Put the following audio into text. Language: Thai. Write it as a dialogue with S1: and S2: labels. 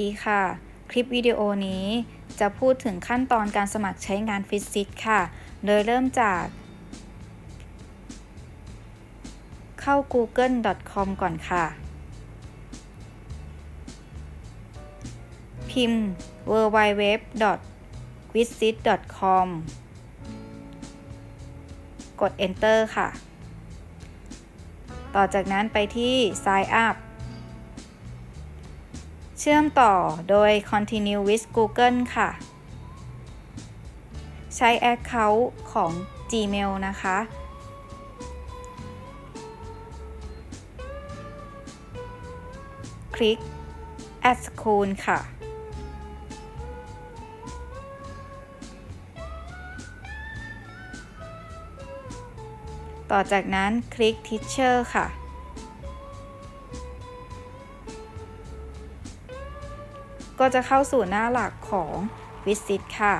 S1: ดีค่ะ คลิปวิดีโอนี้จะพูดถึงขั้นตอนการสมัครใช้งานฟิสิตค่ะ โดยเริ่มจาก เข้า google.com ก่อนค่ะ พิมพ์ www.visit.com กด enter ค่ะ ต่อจากนั้นไปที่ sign up เชื่อมต่อโดย continue with Google ค่ะ ใช้ Account ของ Gmail นะคะ คลิก add school ค่ะ ต่อจากนั้นคลิก Teacher ค่ะ ก็จะเข้าสู่หน้าหลักของวิสิตค่ะ